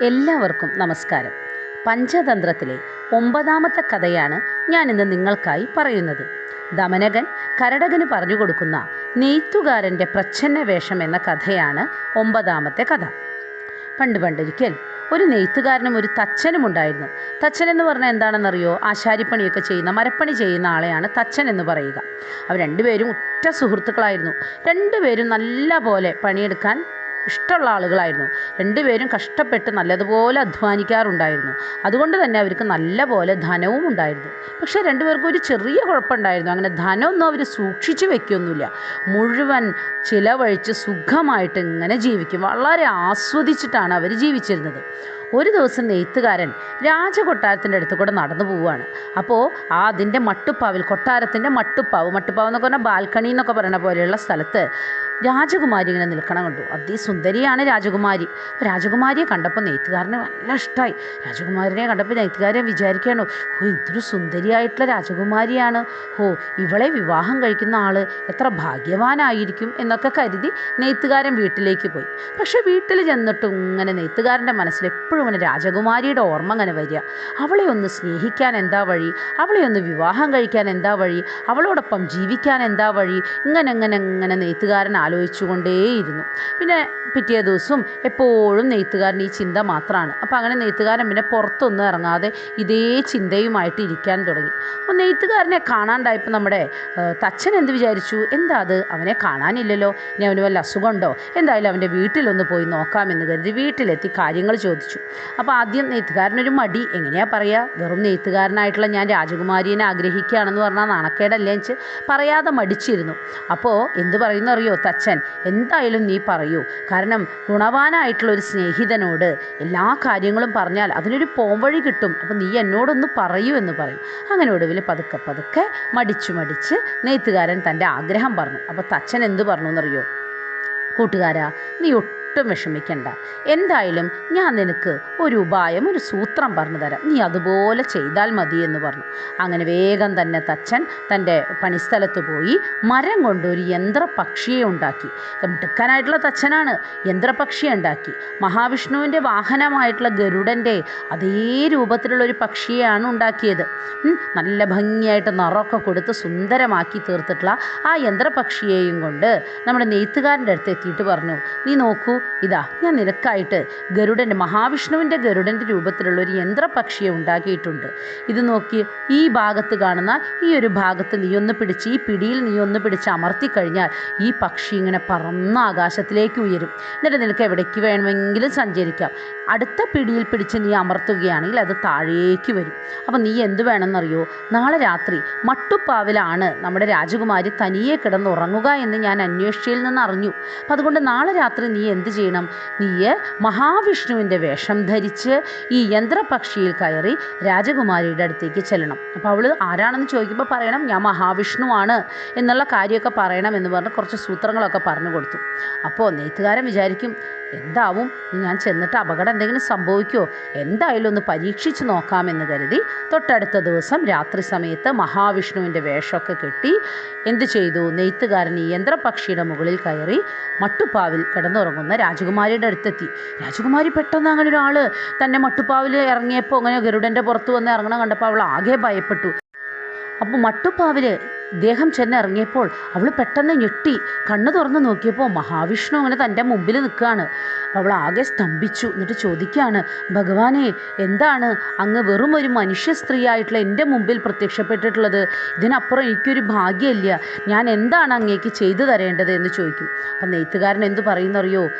എല്ലാവർക്കും നമസ്കാരം. പഞ്ചതന്ത്രത്തിലെ ഒമ്പതാമത്തെ കഥയാണ് ഞാനിന്ന് നിങ്ങൾക്കായി പറയുന്നത്. ദമനകൻ കരടകന് പറഞ്ഞു കൊടുക്കുന്ന നെയ്ത്തുകാരന്റെ പ്രച്ഛന്ന വേഷം എന്ന കഥയാണ് ഒമ്പതാമത്തെ കഥ. പണ്ട് പണ്ടൊരിക്കൽ ഒരു നെയ്ത്തുകാരനും ഒരു തച്ചനും ഉണ്ടായിരുന്നു. തച്ചൻ എന്ന് പറഞ്ഞാൽ എന്താണെന്നറിയോ? ആശാരിപ്പണിയൊക്കെ ചെയ്യുന്ന മരപ്പണി ചെയ്യുന്ന ആളെയാണ് തച്ചൻ എന്ന് പറയുക. അവർ രണ്ടുപേരും ഉറ്റ സുഹൃത്തുക്കളായിരുന്നു. രണ്ടുപേരും നല്ല പോലെ പണിയെടുക്കാൻ ഇഷ്ടമുള്ള ആളുകളായിരുന്നു. രണ്ടുപേരും കഷ്ടപ്പെട്ട് നല്ലതുപോലെ അധ്വാനിക്കാറുണ്ടായിരുന്നു. അതുകൊണ്ട് തന്നെ അവർക്ക് നല്ല പോലെ ധനവും ഉണ്ടായിരുന്നു. പക്ഷേ രണ്ടുപേർക്കും ഒരു ചെറിയ കുഴപ്പമുണ്ടായിരുന്നു. അങ്ങനെ ധനമൊന്നും അവർ സൂക്ഷിച്ചു വെക്കൊന്നുമില്ല. മുഴുവൻ ചിലവഴിച്ച് സുഖമായിട്ട് ഇങ്ങനെ ജീവിക്കും. വളരെ ആസ്വദിച്ചിട്ടാണ് അവർ ജീവിച്ചിരുന്നത്. ഒരു ദിവസം നെയ്ത്തുകാരൻ രാജകൊട്ടാരത്തിന്റെ അടുത്ത് കൂടെ നടന്നു പോവുകയാണ്. അപ്പോൾ ആ അതിന്റെ മട്ടുപ്പാവിൽ കൊട്ടാരത്തിന്റെ മട്ടുപ്പാവ് മട്ടുപ്പാവ് എന്നൊക്കെ പറഞ്ഞാൽ ബാൽക്കണി എന്നൊക്കെ പറയുന്ന പോലെയുള്ള സ്ഥലത്ത് രാജകുമാരി ഇങ്ങനെ നിൽക്കണം കണ്ടു. അതിസുന്ദരിയാണ് രാജകുമാരി. രാജകുമാരിയെ കണ്ടപ്പോൾ നെയ്ത്തുകാരന് നല്ല ഇഷ്ടമായി രാജകുമാരിനെ കണ്ടപ്പോൾ നെയ്ത്തുകാരൻ വിചാരിക്കുകയാണ് ഓ എന്തൊരു സുന്ദരിയായിട്ടുള്ള രാജകുമാരിയാണ്. ഓ ഇവളെ വിവാഹം കഴിക്കുന്ന ആൾ എത്ര ഭാഗ്യവാനായിരിക്കും എന്നൊക്കെ കരുതി നെയ്ത്തുകാരൻ വീട്ടിലേക്ക് പോയി. പക്ഷെ വീട്ടിൽ ചെന്നിട്ടും ഇങ്ങനെ നെയ്ത്തുകാരന്റെ മനസ്സിൽ എപ്പോഴും ഇങ്ങനെ രാജകുമാരിയുടെ ഓർമ്മ അങ്ങനെ വരിക. അവളെ ഒന്ന് സ്നേഹിക്കാൻ എന്താ വഴി? അവളെ ഒന്ന് വിവാഹം കഴിക്കാൻ എന്താ വഴി? അവളോടൊപ്പം ജീവിക്കാൻ എന്താ വഴി? ഇങ്ങനെ ഇങ്ങനെ ഇങ്ങനെ നെയ്ത്തുകാരൻ ആലോചിച്ചുകൊണ്ടേയിരുന്നു. പിന്നെ പിറ്റേ ദിവസവും എപ്പോഴും നെയ്ത്തുകാരൻ ഈ ചിന്ത മാത്രമാണ് അപ്പോൾ അങ്ങനെ നെയ്ത്തുകാരൻ പിന്നെ പുറത്തൊന്നും ഇറങ്ങാതെ ഇതേ ചിന്തയുമായിട്ട് ഇരിക്കാൻ തുടങ്ങി. അപ്പോൾ നെയ്ത്തുകാരനെ കാണാണ്ടായപ്പോൾ നമ്മുടെ തച്ചൻ എന്ത് വിചാരിച്ചു? എന്താ അത്? അവനെ കാണാനില്ലല്ലോ? ഇനി അവന് വല്ല അസുഖമുണ്ടോ? എന്തായാലും അവന്റെ വീട്ടിലൊന്ന് പോയി നോക്കാമെന്ന് കരുതി വീട്ടിലെത്തി കാര്യങ്ങൾ ചോദിച്ചു. അപ്പോൾ ആദ്യം നെയ്ത്തുകാരനൊരു മടി. എങ്ങനെയാ പറയുക വെറും നെയ്ത്തുകാരനായിട്ടുള്ള ഞാൻ രാജകുമാരിയെ ആഗ്രഹിക്കുകയാണെന്ന് പറഞ്ഞാൽ നാണക്കേടല്ലേ വെച്ച് പറയാതെ മടിച്ചിരുന്നു. അപ്പോൾ എന്ത് പറയുന്നറിയോ? തച്ചൻ എന്തായാലും നീ പറയൂ. കാരണം ഗുണവാനായിട്ടുള്ള ഒരു സ്നേഹിതനോട് എല്ലാ കാര്യങ്ങളും പറഞ്ഞാൽ അതിനൊരു പോംവഴി കിട്ടും. അപ്പോൾ നീ എന്നോടൊന്ന് പറയൂ എന്ന് പറയും. അങ്ങനെ ഒടുവിൽ പതുക്കെ പതുക്കെ മടിച്ചു മടിച്ച് നെയ്ത്തുകാരൻ തന്റെ ആഗ്രഹം പറഞ്ഞു. അപ്പോൾ തച്ചൻ എന്ത് പറഞ്ഞു എന്നറിയോ? കൂട്ടുകാരാ നീ ഒട്ടും വിഷമിക്കണ്ട. എന്തായാലും ഞാൻ നിനക്ക് ഒരു ഉപായം ഒരു സൂത്രം പറഞ്ഞു തരാം. നീ അതുപോലെ ചെയ്താൽ മതി എന്ന് പറഞ്ഞു. അങ്ങനെ വേഗം തന്നെ തച്ചൻ തന്റെ പണിസ്ഥലത്ത് പോയി മരം കൊണ്ട് ഒരു യന്ത്രപക്ഷിയെ ഉണ്ടാക്കി. മിടുക്കനായിട്ടുള്ള തച്ചനാണ്. യന്ത്രപക്ഷിയെ ഉണ്ടാക്കി. മഹാവിഷ്ണുവിന്റെ വാഹനമായിട്ടുള്ള ഗരുഡന്റെ അതേ രൂപത്തിലുള്ള ഒരു പക്ഷിയെയാണ് ഉണ്ടാക്കിയത്. നല്ല ഭംഗിയായിട്ട് നിറമൊക്കെ കൊടുത്ത് സുന്ദരമാക്കി തീർത്തിട്ടുള്ള ആ യന്ത്രപക്ഷിയെയും കൊണ്ട് നമ്മുടെ നെയ്ത്തുകാരന്റെ അടുത്ത് എത്തിയിട്ട് പറഞ്ഞു. നീ നോക്കൂ ഇതാ ഞാൻ നിരക്കായിട്ട് ഗരുഡന്റെ മഹാവിഷ്ണുവിന്റെ ഗരുഡന്റെ രൂപത്തിലുള്ള ഒരു യന്ത്രപക്ഷിയെ ഉണ്ടാക്കിയിട്ടുണ്ട്. ഇത് നോക്കി ഈ ഭാഗത്ത് കാണുന്ന ഈ ഒരു ഭാഗത്ത് നീ ഒന്ന് പിടിച്ച് ഈ പിടിയിൽ നീ ഒന്ന് പിടിച്ച് അമർത്തി കഴിഞ്ഞാൽ ഈ പക്ഷി ഇങ്ങനെ പറന്ന ആകാശത്തിലേക്ക് ഉയരും. എന്നിട്ട് നിനക്ക് എവിടേക്ക് വേണമെങ്കിലും സഞ്ചരിക്കാം. അടുത്ത പിടിയിൽ പിടിച്ച് നീ അമർത്തുകയാണെങ്കിൽ അത് താഴേക്ക് വരും. അപ്പം നീ എന്ത് വേണമെന്നറിയോ? നാളെ രാത്രി മട്ടുപ്പാവിലാണ് നമ്മുടെ രാജകുമാരി തനിയെ കിടന്നുറങ്ങുക എന്ന് ഞാൻ അന്വേഷിച്ചതിൽ നിന്ന് അറിഞ്ഞു. അപ്പം അതുകൊണ്ട് നാളെ രാത്രി നീ എന്ത് ചെയ്യണം. നീ മഹാവിഷ്ണുവിന്റെ വേഷം ധരിച്ച് ഈ യന്ത്രപക്ഷിയിൽ കയറി രാജകുമാരിയുടെ അടുത്തേക്ക് ചെല്ലണം. അപ്പോൾ അവൾ ആരാണെന്ന് ചോദിക്കുമ്പോൾ പറയണം ഞാൻ മഹാവിഷ്ണുവാണ് എന്നുള്ള കാര്യമൊക്കെ പറയണം എന്ന് പറഞ്ഞ് കുറച്ച് സൂത്രങ്ങളൊക്കെ പറഞ്ഞു കൊടുത്തു. അപ്പോൾ നെയ്ത്തുകാരൻ വിചാരിക്കും എന്താവും? ഞാൻ ചെന്നിട്ട് അപകടം എന്തെങ്കിലും സംഭവിക്കുമോ എന്തായാലും ഒന്ന് പരീക്ഷിച്ച് നോക്കാമെന്ന് കരുതി തൊട്ടടുത്ത ദിവസം രാത്രി സമയത്ത് മഹാവിഷ്ണുവിന്റെ വേഷമൊക്കെ കെട്ടി എന്ത് ചെയ്തു? നെയ്ത്തുകാരൻ ഈ യന്ത്രപക്ഷിയുടെ മുകളിൽ കയറി മട്ടുപ്പാവിൽ കിടന്നുറങ്ങുന്ന രാജകുമാരിയുടെ അടുത്തെത്തി. രാജകുമാരി പെട്ടെന്ന് അങ്ങനെ ഒരാൾ തന്നെ മട്ടുപ്പാവിൽ ഇറങ്ങിയപ്പോൾ അങ്ങനെ ഗരുഡന്റെ പുറത്ത് വന്ന് ഇറങ്ങണം കണ്ടപ്പോൾ അവൾ ആകെ ഭയപ്പെട്ടു. അപ്പോൾ മട്ടുപ്പാവിൽ ഇദ്ദേഹം ചെന്ന് ഇറങ്ങിയപ്പോൾ അവൾ പെട്ടെന്ന് ഞെട്ടി. കണ്ണു തുറന്ന് നോക്കിയപ്പോൾ മഹാവിഷ്ണു അങ്ങനെ തന്റെ മുമ്പിൽ നിൽക്കുകയാണ്. അവൾ ആകെ സ്തംഭിച്ചു. എന്നിട്ട് ചോദിക്കുകയാണ് ഭഗവാനെ എന്താണ് അങ്ങ് വെറും ഒരു മനുഷ്യ സ്ത്രീയായിട്ടുള്ള എന്റെ മുമ്പിൽ പ്രത്യക്ഷപ്പെട്ടിട്ടുള്ളത്? ഇതിനപ്പുറം എനിക്കൊരു ഭാഗ്യമില്ല. ഞാൻ എന്താണ് അങ്ങേക്ക് ചെയ്തു തരേണ്ടത്? എന്ന് ചോദിക്കും. അപ്പം നെയ്ത്തുകാരൻ എന്തു പറയുന്നറിയോ?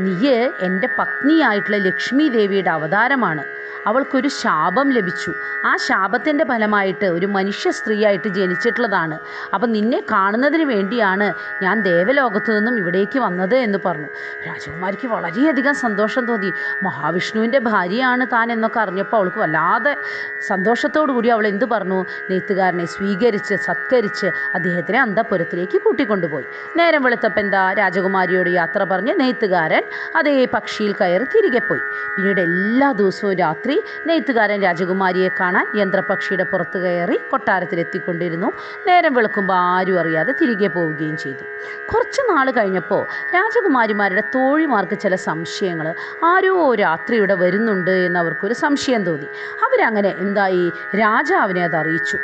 നീയെ എന്റെ പത്നിയായിട്ടുള്ള ലക്ഷ്മി ദേവിയുടെ അവതാരമാണ്. അവൾക്കൊരു ശാപം ലഭിച്ചു. ആ ശാപത്തിന്റെ ഫലമായിട്ട് ഒരു മനുഷ്യ സ്ത്രീയായിട്ട് ജനിച്ചിട്ടുള്ളതാണ്. അപ്പം നിന്നെ കാണുന്നതിന് വേണ്ടിയാണ് ഞാൻ ദേവലോകത്തു നിന്നും ഇവിടേക്ക് വന്നത് എന്ന് പറഞ്ഞു. രാജകുമാരിക്ക് വളരെയധികം സന്തോഷം തോന്നി. മഹാവിഷ്ണുവിന്റെ ഭാര്യയാണ് താൻ എന്നൊക്കെ അറിഞ്ഞപ്പോൾ അവൾക്ക് വല്ലാതെ സന്തോഷത്തോടു കൂടി അവൾ എന്ത് പറഞ്ഞു? നെയ്ത്തുകാരനെ സ്വീകരിച്ച് സത്കരിച്ച് അദ്ദേഹത്തിനെ അന്തപുരത്തിലേക്ക് കൂട്ടിക്കൊണ്ടുപോയി. നേരം വെളുത്തപ്പം എന്താ രാജകുമാരിയോട് യാത്ര പറഞ്ഞ് നെയ്ത്തുകാരൻ അതേ പക്ഷിയിൽ കയറി തിരികെ പോയി. പിന്നീട് എല്ലാ ദിവസവും രാത്രി നെയ്ത്തുകാരൻ രാജകുമാരിയെ കാണാൻ യന്ത്രപക്ഷിയുടെ പുറത്തു കയറി കൊട്ടാരത്തിലെത്തിക്കൊണ്ടിരുന്നു. നേരം വെളുക്കുമ്പോൾ ആരും അറിയാതെ തിരികെ പോവുകയും ചെയ്തു. കുറച്ച് നാൾ കഴിഞ്ഞപ്പോൾ രാജകുമാരിമാരുടെ തോഴിമാർക്ക് ചില സംശയങ്ങൾ ആരോ രാത്രി ഇവിടെ വരുന്നുണ്ട് എന്നവർക്കൊരു സംശയം തോന്നി. അവരങ്ങനെ എന്തായി? രാജാവിനെ അത് അറിയിച്ചു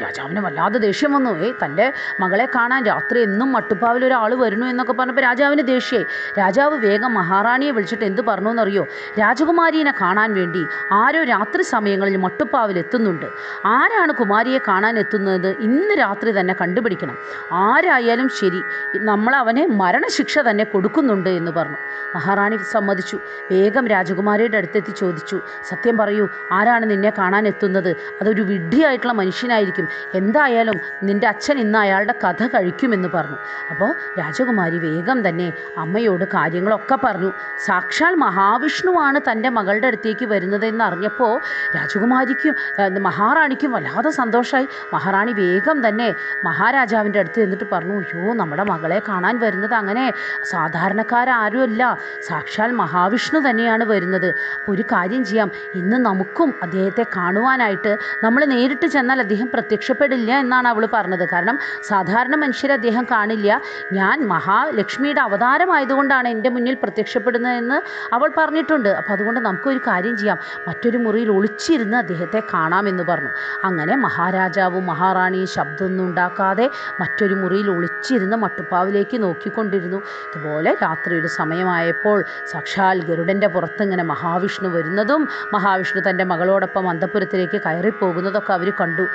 രാജാവിന് വല്ലാതെ ദേഷ്യം വന്നു. ഏയ് തന്റെ മകളെ കാണാൻ രാത്രി എന്നും മട്ടുപ്പാവിൽ ഒരാൾ വരുന്നു എന്നൊക്കെ പറഞ്ഞപ്പോൾ രാജാവിന് ദേഷ്യമായി. രാജാവ് വേഗം മഹാറാണിയെ വിളിച്ചിട്ട് എന്ത് പറഞ്ഞു എന്നറിയോ രാജകുമാരിയെ കാണാൻ വേണ്ടി ആരോ രാത്രി സമയങ്ങളിൽ മട്ടുപ്പാവിൽ എത്തുന്നുണ്ട്. ആരാണ് കുമാരിയെ കാണാൻ എത്തുന്നത്? ഇന്ന് രാത്രി തന്നെ കണ്ടുപിടിക്കണം. ആരായാലും ശരി നമ്മൾ അവനെ മരണശിക്ഷ തന്നെ കൊടുക്കുന്നുണ്ട് എന്ന് പറഞ്ഞു. മഹാറാണി സമ്മതിച്ചു. വേഗം രാജകുമാരിയുടെ അടുത്തെത്തി ചോദിച്ചു. സത്യം പറയൂ ആരാണ് നിന്നെ കാണാൻ എത്തുന്നത്? അതൊരു വിഡ്ഢിയായിട്ടുള്ള മനുഷ്യനായിരിക്കും. എന്തായാലും നിന്റെ അച്ഛൻ ഇന്ന് അയാളുടെ കഥ കഴിക്കുമെന്ന് പറഞ്ഞു. അപ്പോൾ രാജകുമാരി വേഗം തന്നെ അമ്മയോട് കാര്യങ്ങളൊക്കെ പറഞ്ഞു. സാക്ഷാൽ മഹാവിഷ്ണുവാണ് തന്റെ മകളുടെ അടുത്തേക്ക് വരുന്നതെന്ന് അറിഞ്ഞപ്പോൾ രാജകുമാരിക്കും മഹാറാണിക്കും വല്ലാതെ സന്തോഷമായി മഹാറാണി വേഗം തന്നെ മഹാരാജാവിന്റെ അടുത്ത് ചെന്നിട്ട് പറഞ്ഞു അയ്യോ നമ്മുടെ മകളെ കാണാൻ വരുന്നത് അങ്ങനെ സാധാരണക്കാരാരുമല്ല. സാക്ഷാൽ മഹാവിഷ്ണു തന്നെയാണ് വരുന്നത്. അപ്പോൾ ഒരു കാര്യം ചെയ്യാം. ഇന്ന് നമുക്കും അദ്ദേഹത്തെ കാണുവാനായിട്ട് നമ്മൾ നേരിട്ട് ചെന്നാൽ അദ്ദേഹം പ്രത്യക്ഷപ്പെടില്ല എന്നാണ് അവൾ പറഞ്ഞത്. കാരണം സാധാരണ മനുഷ്യരെ അദ്ദേഹം കാണില്ല. ഞാൻ മഹാലക്ഷ്മിയുടെ അവതാരമായതുകൊണ്ടാണ് എന്റെ മുന്നിൽ പ്രത്യക്ഷപ്പെടുന്നതെന്ന് അവൾ പറഞ്ഞിട്ടുണ്ട്. അപ്പോൾ അതുകൊണ്ട് നമുക്കൊരു കാര്യം ചെയ്യാം. മറ്റൊരു മുറിയിൽ ഒളിച്ചിരുന്ന് അദ്ദേഹത്തെ കാണാമെന്ന് പറഞ്ഞു. അങ്ങനെ മഹാരാജാവും മഹാറാണിയും ശബ്ദമൊന്നും ഉണ്ടാക്കാതെ മറ്റൊരു മുറിയിൽ ഒളിച്ചിരുന്ന് മട്ടുപ്പാവിലേക്ക് നോക്കിക്കൊണ്ടിരുന്നു. ഇതുപോലെ രാത്രിയുടെ സമയമായപ്പോൾ സാക്ഷാൽ ഗരുഡന്റെ പുറത്ത് ഇങ്ങനെ മഹാവിഷ്ണു വരുന്നതും മഹാവിഷ്ണു തന്റെ മകളോടൊപ്പം അന്തപുരത്തിലേക്ക് കയറിപ്പോകുന്നതൊക്കെ അവർ കണ്ടു.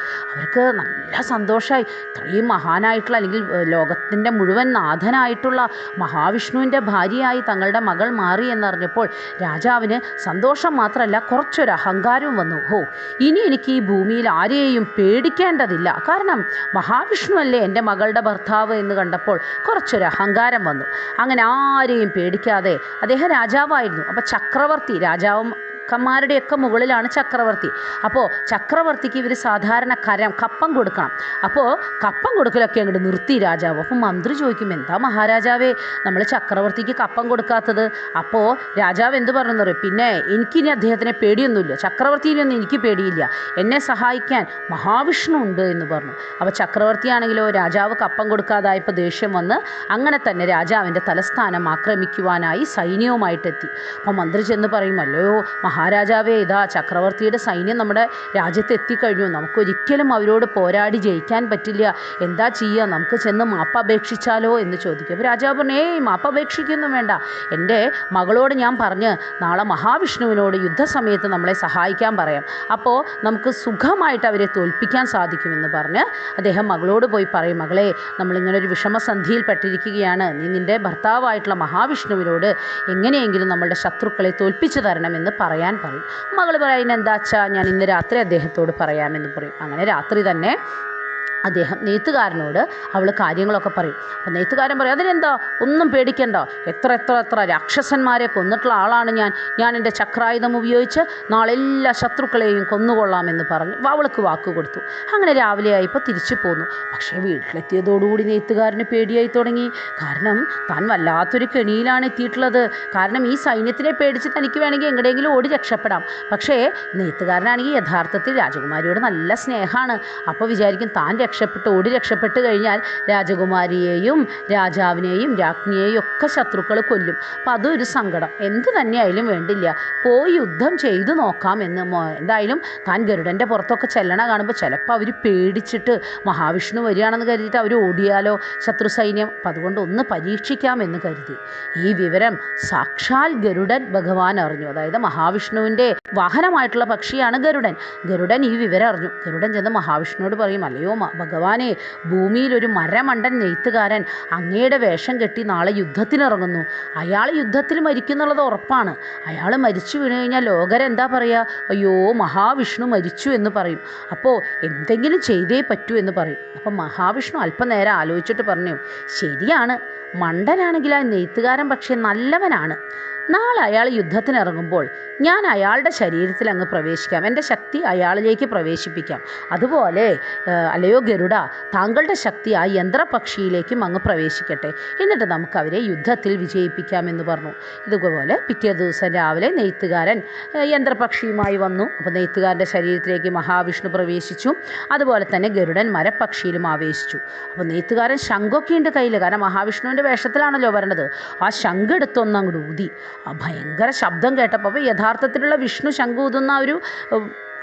അവർക്ക് നല്ല സന്തോഷമായി ഇത്രയും മഹാനായിട്ടുള്ള അല്ലെങ്കിൽ ലോകത്തിന്റെ മുഴുവൻ നാഥനായിട്ടുള്ള മഹാവിഷ്ണുവിന്റെ ഭാര്യയായി തങ്ങളുടെ മകൾ മാറി എന്നറിഞ്ഞപ്പോൾ രാജാവിന് സന്തോഷം മാത്രമല്ല കുറച്ചൊരു അഹങ്കാരവും വന്നു. ഹോ ഇനി എനിക്ക് ഈ ഭൂമിയിൽ ആരെയും പേടിക്കേണ്ടതില്ല. കാരണം മഹാവിഷ്ണു അല്ലേ എന്റെ മകളുടെ ഭർത്താവ് എന്ന് കണ്ടപ്പോൾ കുറച്ചൊരു അഹങ്കാരം വന്നു. അങ്ങനെ ആരെയും പേടിക്കാതെ അദ്ദേഹം രാജാവായിരുന്നു. അപ്പോൾ ചക്രവർത്തി രാജാവും കന്മാരുടെയൊക്കെ മുകളിലാണ് ചക്രവർത്തി. അപ്പോൾ ചക്രവർത്തിക്ക് ഇവർ സാധാരണ കരം കപ്പം കൊടുക്കണം. അപ്പോൾ കപ്പം കൊടുക്കലൊക്കെ അങ്ങോട്ട് നിർത്തി രാജാവ്. അപ്പം മന്ത്രി ചോദിക്കും എന്താ മഹാരാജാവേ നമ്മൾ ചക്രവർത്തിക്ക് കപ്പം കൊടുക്കാത്തത്? അപ്പോൾ രാജാവ് എന്ത് പറഞ്ഞു പറയും പിന്നെ എനിക്കിനി അദ്ദേഹത്തിനെ പേടിയൊന്നുമില്ല. ചക്രവർത്തിനെയൊന്നും എനിക്ക് പേടിയില്ല. എന്നെ സഹായിക്കാൻ മഹാവിഷ്ണു ഉണ്ട് എന്ന് പറഞ്ഞു. അപ്പോൾ ചക്രവർത്തിയാണെങ്കിലോ രാജാവ് കപ്പം കൊടുക്കാതായപ്പോൾ ദേഷ്യം വന്ന് അങ്ങനെ തന്നെ രാജാവിന്റെ തലസ്ഥാനം ആക്രമിക്കുവാനായി സൈന്യവുമായിട്ടെത്തി. അപ്പോൾ മന്ത്രി ചെന്ന് പറയും അല്ലയോ മഹാരാജാവേ ഇതാ ചക്രവർത്തിയുടെ സൈന്യം നമ്മുടെ രാജ്യത്ത് എത്തിക്കഴിഞ്ഞു നമുക്കൊരിക്കലും അവരോട് പോരാടി ജയിക്കാൻ പറ്റില്ല. എന്താ ചെയ്യുക നമുക്ക് ചെന്ന് മാപ്പപേക്ഷിച്ചാലോ എന്ന് ചോദിക്കും. അപ്പോൾ രാജാവ് പറഞ്ഞു ഏയ് മാപ്പ അപേക്ഷിക്കൊന്നും വേണ്ട. എന്റെ മകളോട് ഞാൻ പറഞ്ഞ് നാളെ മഹാവിഷ്ണുവിനോട് യുദ്ധസമയത്ത് നമ്മളെ സഹായിക്കാൻ പറയാം. അപ്പോൾ നമുക്ക് സുഖമായിട്ട് അവരെ തോൽപ്പിക്കാൻ സാധിക്കുമെന്ന് പറഞ്ഞ് അദ്ദേഹം മകളോട് പോയി പറയും മകളെ നമ്മളിങ്ങനെ ഒരു വിഷമസന്ധിയിൽ പെട്ടിരിക്കുകയാണ്. നീ നിന്റെ ഭർത്താവായിട്ടുള്ള മഹാവിഷ്ണുവിനോട് എങ്ങനെയെങ്കിലും നമ്മളുടെ ശത്രുക്കളെ തോൽപ്പിച്ചു തരണമെന്ന് പറയാൻ പറയും. മകൾ പറയുന്നത് എന്താ അച്ഛാ? ഞാൻ ഇന്ന് രാത്രി അദ്ദേഹത്തോട് പറയാമെന്ന് പറയും. അങ്ങനെ രാത്രി തന്നെ അദ്ദേഹം നെയ്ത്തുകാരനോട് അവൾ കാര്യങ്ങളൊക്കെ പറയും. അപ്പം നെയ്ത്തുകാരൻ പറയും അതിനെന്താ? ഒന്നും പേടിക്കണ്ട. എത്ര എത്ര എത്ര രാക്ഷസന്മാരെ കൊന്നിട്ടുള്ള ആളാണ് ഞാൻ. ഞാൻ എന്റെ ചക്രായുധം ഉപയോഗിച്ച് നാളെ എല്ലാ ശത്രുക്കളെയും കൊന്നുകൊള്ളാമെന്ന് പറഞ്ഞ് അവൾക്ക് വാക്ക് കൊടുത്തു. അങ്ങനെ രാവിലെ ആയപ്പോൾ തിരിച്ചു പോന്നു. പക്ഷേ വീട്ടിലെത്തിയതോടുകൂടി നെയ്ത്തുകാരന് പേടിയായി തുടങ്ങി. കാരണം താൻ വല്ലാത്തൊരു കെണിയിലാണ് എത്തിയിട്ടുള്ളത്. കാരണം ഈ സൈന്യത്തിനെ പേടിച്ച് തനിക്ക് വേണമെങ്കിൽ എങ്ങടെയെങ്കിലും ഓടി രക്ഷപ്പെടാം. പക്ഷേ നെയ്ത്തുകാരനാണെങ്കിൽ യഥാർത്ഥത്തിൽ രാജകുമാരിയോട് നല്ല സ്നേഹമാണ്. അപ്പോൾ വിചാരിക്കും താൻ രക്ഷപ്പെട്ട് ഓടി രക്ഷപ്പെട്ട് കഴിഞ്ഞാൽ രാജകുമാരിയെയും രാജാവിനെയും രാജ്ഞിയെയും ഒക്കെ ശത്രുക്കൾ കൊല്ലും. അപ്പം അതൊരു സങ്കടം. എന്ത് തന്നെയായാലും വേണ്ടില്ല. പോയി യുദ്ധം ചെയ്തു നോക്കാം എന്ന് എന്തായാലും താൻ ഗരുഡന്റെ പുറത്തൊക്കെ ചെല്ലണ കാണുമ്പോൾ ചിലപ്പോൾ അവർ പേടിച്ചിട്ട് മഹാവിഷ്ണു വരികയാണെന്ന് കരുതിയിട്ട് അവർ ഓടിയാലോ ശത്രു സൈന്യം? അപ്പം അതുകൊണ്ട് ഒന്ന് പരീക്ഷിക്കാമെന്ന് കരുതി. ഈ വിവരം സാക്ഷാൽ ഗരുഡൻ ഭഗവാൻ അറിഞ്ഞു. അതായത് മഹാവിഷ്ണുവിന്റെ വാഹനമായിട്ടുള്ള പക്ഷിയാണ് ഗരുഡൻ. ഗരുഡൻ ഈ വിവരം അറിഞ്ഞു. ഗരുഡൻ ചെന്ന് മഹാവിഷ്ണുവോട് പറയും അല്ലയോ ഭഗവാനെ ഭൂമിയിൽ ഒരു മരമണ്ടൻ നെയ്ത്തുകാരൻ അങ്ങയുടെ വേഷം കെട്ടി നാളെ യുദ്ധത്തിനിറങ്ങുന്നു. അയാൾ യുദ്ധത്തിൽ മരിക്കുന്നുള്ളത് ഉറപ്പാണ്. അയാൾ മരിച്ചു വീണു കഴിഞ്ഞാൽ ലോകരെന്താ പറയുക അയ്യോ മഹാവിഷ്ണു മരിച്ചു എന്ന് പറയും. അപ്പോൾ എന്തെങ്കിലും ചെയ്തേ പറ്റൂ എന്ന് പറയും. അപ്പം മഹാവിഷ്ണു അല്പനേരം ആലോചിച്ചിട്ട് പറഞ്ഞു ശരിയാണ്. മണ്ടനാണെങ്കിൽ ആ നെയ്ത്തുകാരൻ പക്ഷേ നല്ലവനാണ്. നാളെ അയാൾ യുദ്ധത്തിനിറങ്ങുമ്പോൾ ഞാൻ അയാളുടെ ശരീരത്തിൽ അങ്ങ് പ്രവേശിക്കാം. എന്റെ ശക്തി അയാളിലേക്ക് പ്രവേശിപ്പിക്കാം. അതുപോലെ അല്ലയോ ഗരുഡ താങ്കളുടെ ശക്തി ആ യന്ത്രപക്ഷിയിലേക്കും അങ്ങ് പ്രവേശിക്കട്ടെ. എന്നിട്ട് നമുക്ക് അവരെ യുദ്ധത്തിൽ വിജയിപ്പിക്കാം എന്ന് പറഞ്ഞു. ഇതുപോലെ പിറ്റേ ദിവസം രാവിലെ നെയ്ത്തുകാരൻ യന്ത്രപക്ഷിയുമായി വന്നു. അപ്പോൾ നെയ്ത്തുകാരന്റെ ശരീരത്തിലേക്ക് മഹാവിഷ്ണു പ്രവേശിച്ചു. അതുപോലെ തന്നെ ഗരുഡൻ മരപ്പക്ഷിയിലും ആവേശിച്ചു. അപ്പോൾ നെയ്ത്തുകാരൻ ശംഖൊക്കെ ഉണ്ട് കയ്യിൽ കാരണം മഹാവിഷ്ണുവിന്റെ വേഷത്തിലാണല്ലോ വരണത് ആ ശംഖ് അങ്ങോട്ട് ഊതി. ആ ഭയങ്കര ശബ്ദം കേട്ടപ്പോൾ യഥാർത്ഥത്തിലുള്ള വിഷ്ണു ശംഖൂതുന്ന ഒരു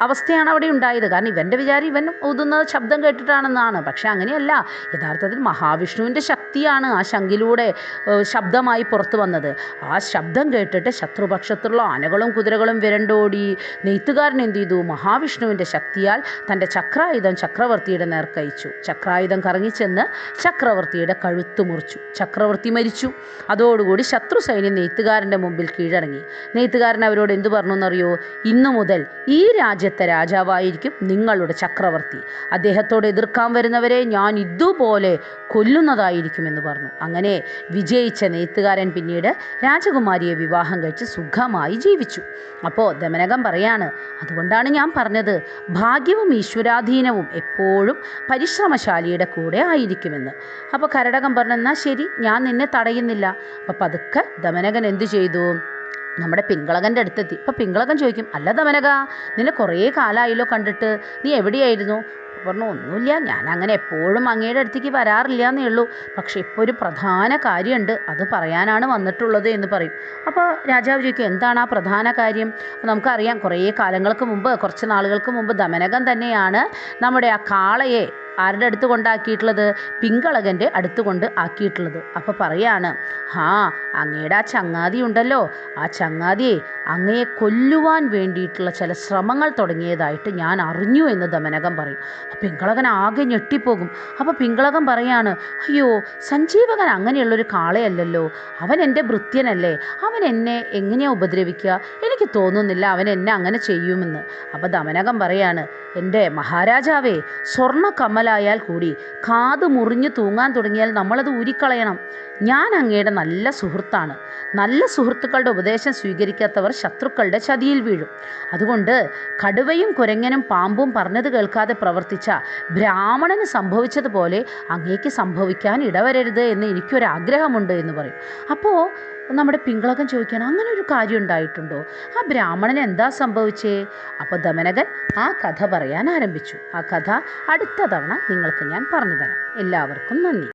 അവസ്ഥയാണ് അവിടെ ഉണ്ടായത്. കാരണം ഇവന്റെ വിചാരം ഇവൻ ഊതുന്നത് ശബ്ദം കേട്ടിട്ടാണെന്നാണ്. പക്ഷേ അങ്ങനെയല്ല. യഥാർത്ഥത്തിൽ മഹാവിഷ്ണുവിന്റെ ശക്തിയാണ് ആ ശംഖിലൂടെ ശബ്ദമായി പുറത്തു വന്നത്. ആ ശബ്ദം കേട്ടിട്ട് ശത്രുപക്ഷത്തുള്ള ആനകളും കുതിരകളും വിരണ്ടോടി നെയ്ത്തുകാരൻ എന്ത് ചെയ്തു? മഹാവിഷ്ണുവിന്റെ ശക്തിയാൽ തന്റെ ചക്രായുധം ചക്രവർത്തിയുടെ നേർക്കയച്ചു. ചക്രായുധം കറങ്ങിച്ചെന്ന് ചക്രവർത്തിയുടെ കഴുത്ത് മുറിച്ചു. ചക്രവർത്തി മരിച്ചു. അതോടുകൂടി ശത്രു സൈന്യം നെയ്ത്തുകാരന്റെ മുമ്പിൽ കീഴടങ്ങി. നെയ്ത്തുകാരൻ അവരോട് എന്തു പറഞ്ഞു എന്നറിയോ? ഇന്നു മുതൽ ഈ രാജ്യത്തെ രാജാവായിരിക്കും നിങ്ങളുടെ ചക്രവർത്തി. അദ്ദേഹത്തോട് എതിർക്കാൻ വരുന്നവരെ ഞാൻ ഇതുപോലെ കൊല്ലുന്നതായിരിക്കുമെന്ന് പറഞ്ഞു. അങ്ങനെ വിജയിച്ച നെയ്ത്തുകാരൻ പിന്നീട് രാജകുമാരിയെ വിവാഹം കഴിച്ച് സുഖമായി ജീവിച്ചു. അപ്പോൾ ദമനകം പറയാണ് അതുകൊണ്ടാണ് ഞാൻ പറഞ്ഞത് ഭാഗ്യവും ഈശ്വരാധീനവും എപ്പോഴും പരിശ്രമശാലിയുടെ കൂടെ ആയിരിക്കുമെന്ന്. അപ്പോൾ കരടകം പറഞ്ഞു എന്നാൽ ശരി ഞാൻ നിന്നെ തടയുന്നില്ല. അപ്പോൾ പതുക്കെ ദമനകൻ എന്തു ചെയ്തു? നമ്മുടെ പിങ്കളകന്റെ അടുത്തെത്തി. ഇപ്പം പിങ്കളകൻ ചോദിക്കും അല്ല ദമനക നിന്നെ കുറേ കാലമായല്ലോ കണ്ടിട്ട്. നീ എവിടെയായിരുന്നു? പറഞ്ഞു ഒന്നുമില്ല ഞാൻ അങ്ങനെ എപ്പോഴും അങ്ങയുടെ അടുത്തേക്ക് വരാറില്ല എന്നേ ഉള്ളൂ. പക്ഷെ ഇപ്പോൾ ഒരു പ്രധാന കാര്യമുണ്ട്. അത് പറയാനാണ് വന്നിട്ടുള്ളത് എന്ന് പറയും. അപ്പോൾ രാജാവ് ചോദിക്കും എന്താണ് ആ പ്രധാന കാര്യം? നമുക്കറിയാം കുറേ കാലങ്ങൾക്ക് മുമ്പ് കുറച്ച് നാളുകൾക്ക് മുമ്പ് ദമനകം തന്നെയാണ് നമ്മുടെ ആ കാളയെ ആരുടെ അടുത്ത് കൊണ്ടാക്കിയിട്ടുള്ളത്? പിങ്കളകന്റെ അടുത്ത് കൊണ്ട് ആക്കിയിട്ടുള്ളത്. അപ്പോൾ പറയാണ് ആ അങ്ങയുടെ ആ ചങ്ങാതി ഉണ്ടല്ലോ. ആ ചങ്ങാതിയെ അങ്ങയെ കൊല്ലുവാൻ വേണ്ടിയിട്ടുള്ള ചില ശ്രമങ്ങൾ തുടങ്ങിയതായിട്ട് ഞാൻ അറിഞ്ഞു എന്ന് ദമനകം പറയും. പിങ്കളകൻ ആകെ ഞെട്ടിപ്പോകും. അപ്പോൾ പിങ്കളകൻ പറയാണ് അയ്യോ സഞ്ജീവകൻ അങ്ങനെയുള്ളൊരു കാളയല്ലല്ലോ. അവൻ എന്റെ ഭൃത്യനല്ലേ. അവൻ എന്നെ എങ്ങനെയാണ് ഉപദ്രവിക്കുക? എനിക്ക് തോന്നുന്നില്ല അവൻ എന്നെ അങ്ങനെ ചെയ്യുമെന്ന്. അപ്പോൾ ദമനകം പറയാണ് എന്റെ മഹാരാജാവേ സ്വർണ കമ്മലായാൽ കൂടി കാത് മുറിഞ്ഞു തൂങ്ങാൻ തുടങ്ങിയാൽ നമ്മളത് ഊരിക്കളയണം. ഞാൻ അങ്ങയുടെ നല്ല സുഹൃത്താണ്. നല്ല സുഹൃത്തുക്കളുടെ ഉപദേശം സ്വീകരിക്കാത്തവർ ശത്രുക്കളുടെ ചതിയിൽ വീഴും. അതുകൊണ്ട് കടുവയും കുരങ്ങനും പാമ്പും പറഞ്ഞത് കേൾക്കാതെ പ്രവർത്തിച്ച ബ്രാഹ്മണന് സംഭവിച്ചതുപോലെ അങ്ങേക്ക് സംഭവിക്കാൻ ഇടവരരുത് എന്ന് എനിക്കൊരാഗ്രഹമുണ്ട് എന്ന് പറയും. അപ്പോൾ നമ്മുടെ പിങ്കളകൻ ചോദിക്കുകയാണ് അങ്ങനെ ഒരു കാര്യം ഉണ്ടായിട്ടുണ്ടോ? ആ ബ്രാഹ്മണന് എന്താ സംഭവിച്ചേ? അപ്പോൾ ദമനകൻ ആ കഥ പറയാൻ ആരംഭിച്ചു. ആ കഥ അടുത്ത തവണ നിങ്ങൾക്ക് ഞാൻ പറഞ്ഞു തരാം. എല്ലാവർക്കും നന്ദി.